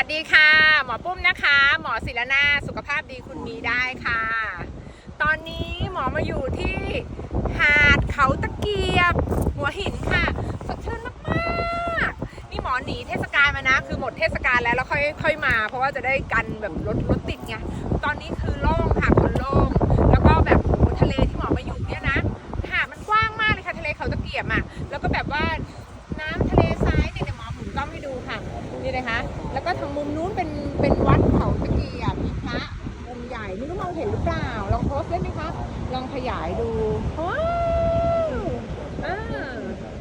วัสดีค่ะ หมอปุ้มนะคะ หมอศิลนาสุขภาพดีคุณมีได้ค่ะ ตอนนี้หมอมาอยู่ที่หาดเขาตะเกียบ หัวหินค่ะสดชื่นมากๆนี่หมอหนีเทศกาลมานะ คือหมดเทศกาลแล้วแล้วค่อยค่อยมา เพราะว่าจะได้กันแบบรถรถติดไงตอนนี้คือโล่งค่ะคนโล่งแล้วก็แบบทะเลที่หมอมาอยู่เนี่ยนะหาดมันกว้างมากเลยค่ะทะเลเขาตะเกียบอะแล้วก็แบบว่า นี่นะคะ แล้วก็ทางมุมนู้นเป็นเป็นวัดเขาตะเกียบมีพระองค์ใหญ่ไม่รู้มองเห็นหรือเปล่า ลองโพสได้ไหมคะลองขยายดูว้าวอ่า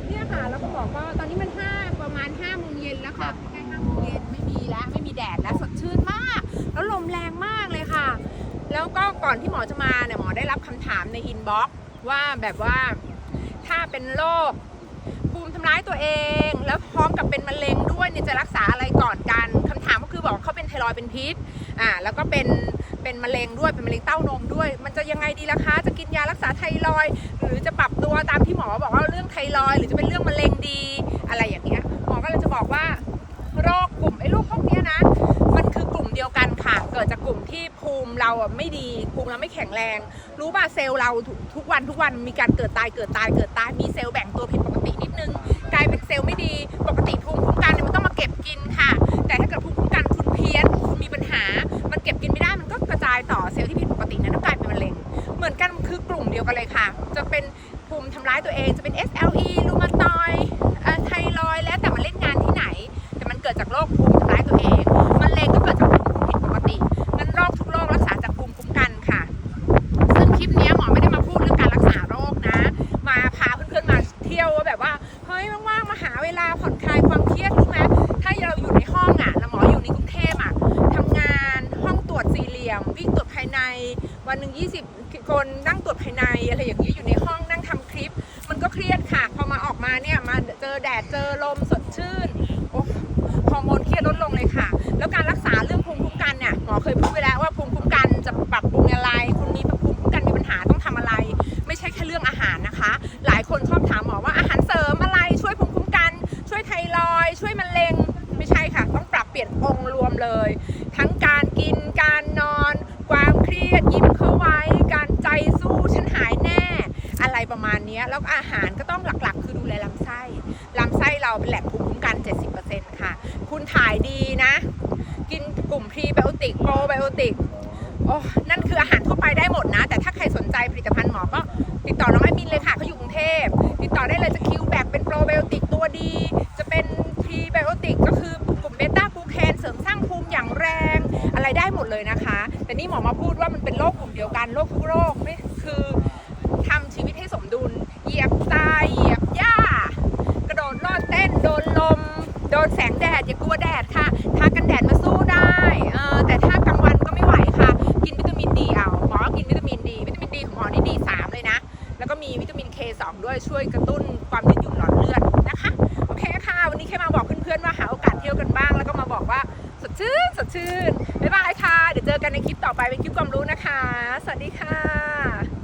เนี่ยค่ะแล้วก็บอกว่าตอนนี้มันห้าประมาณห้าโมงเย็นแล้วค่ะใกล้ห้าโมงเย็นไม่มีแล้วไม่มีแดดแล้วสดชื่นมาก แล้วลมแรงมากเลยค่ะ แล้วก็ก่อนที่หมอจะมาเนี่ยหมอได้รับคำถามในอินบ็อกซ์ว่าแบบว่าถ้าเป็นโรค มิทำร้ายตัวเอง แล้วพร้อมกับเป็นมะเร็งด้วยเนี่ยจะรักษาอะไรก่อนกันคำถามก็คือบอกเขาเป็นไทรอยด์เป็นพิษอ่าแล้วก็เป็นเป็นมะเร็งด้วยเป็นมะเร็งเต้านมด้วย มันจะยังไงดีล่ะคะ จะกินยารักษาไทรอยหรือจะปรับตัวตามที่หมอบอกว่าเรื่องไทรอยหรือจะเป็นเรื่องมะเร็งดีอะไรอย่างเงี้ยหมอก็เลยจะบอกว่าโรคกลุ่มไอ้โรคพวกเนี้ยนะ มันคือกลุ่มเดียว เกิดจากกลุ่มที่ภูมิเราอะไม่ดีภูมิเราไม่แข็งแรง รู้ป่ะเซลล์เราทุกทุกวันทุกวันมีการเกิดตายเกิดตายเกิดตายมีเซลล์แบ่งตัวผิดปกตินิดนึง กลายเป็นเซลล์ไม่ดีปกติภูมิคุ้มกันเนี่ยมันต้องมาเก็บกินค่ะ แต่ถ้าเกิดภูมิคุ้มกันคุณเพี้ยนคุณมีปัญหา มันเก็บกินไม่ได้มันก็กระจายต่อเซลล์ที่ผิดปกตินั้นก็กลายเป็นมะเร็งเหมือนกันคือกลุ่มเดียวกันเลยค่ะ จะเป็นภูมิทำร้ายตัวเองจะเป็น SLE รูมาตอย ในวันหนึ่ง20 คนนั่งตรวจภายในอะไรอย่างนี้อยู่ในห้องนั่งทำคลิป มันก็เครียดค่ะ พอมาออกมาเนี่ยมาเจอแดดเจอลมสดชื่นโอ้ฮอร์โมนเครียดลดลงเลยค่ะ แล้วการรักษาเรื่องภูมิคุ้มกันเนี่ยหมอเคยพูดไปแล้วว่าภูมิคุ้มกันจะปรับปรุงอะไร คุณมีภูมิคุ้มกันมีปัญหาต้องทำอะไร ไม่ใช่แค่เรื่องอาหารนะคะ หลายคนชอบถามหมอว่าอาหารเสริมอะไรช่วยภูมิคุ้มกัน ช่วยไทรอยช่วยมะเร็งไม่ใช่ค่ะ ต้องปรับเปลี่ยนองค์รวมเลย ทั้งการกินการนอน ความเค รียดยิ้มเข้าไว้ การใจสู้ฉันหายแน่ อะไรประมาณนี้แล้วอาหารก็ต้องหลักๆ คือดูแลลำไส้ลำไส้เราเป็นแหล่งภูมิคุ้มกัน 70%ค่ะ คุณถ่ายดีนะ กินกลุ่มพรีไบโอติกโปรไบโอติกโอ้นั่นคืออาหาร แต่นี่หมอมาพูดว่ามันเป็นโรคกลุ่มเดียวกันโรคทุกโรคไม่คือทำชีวิตให้สมดุล เหยียบทรายเหยียบหญ้า กระโดดโลดเต้นโดนลม โดนแสงแดดอย่ากลัวแดดค่ะทากันแดดมาสู้ได้เออแต่ถ้ากลางวันก็ไม่ไหวค่ะ กินวิตามินดีเอาหมอกินวิตามินดี วิตามินดีของหมอนี่ดีสามเลยนะ แล้วก็มีวิตามิน K2 ด้วยช่วยกระตุ้นความยืดหยุ่นหลอดเลือดนะคะโอเคค่ะ วันนี้แค่มาบอกเพื่อนๆว่าหาโอกาสเที่ยวกันบ้าง ชื่นสดชื่นบ๊ายบายค่ะ เดี๋ยวเจอกันในคลิปต่อไปเป็นคลิปความรู้นะคะ สวัสดีค่ะ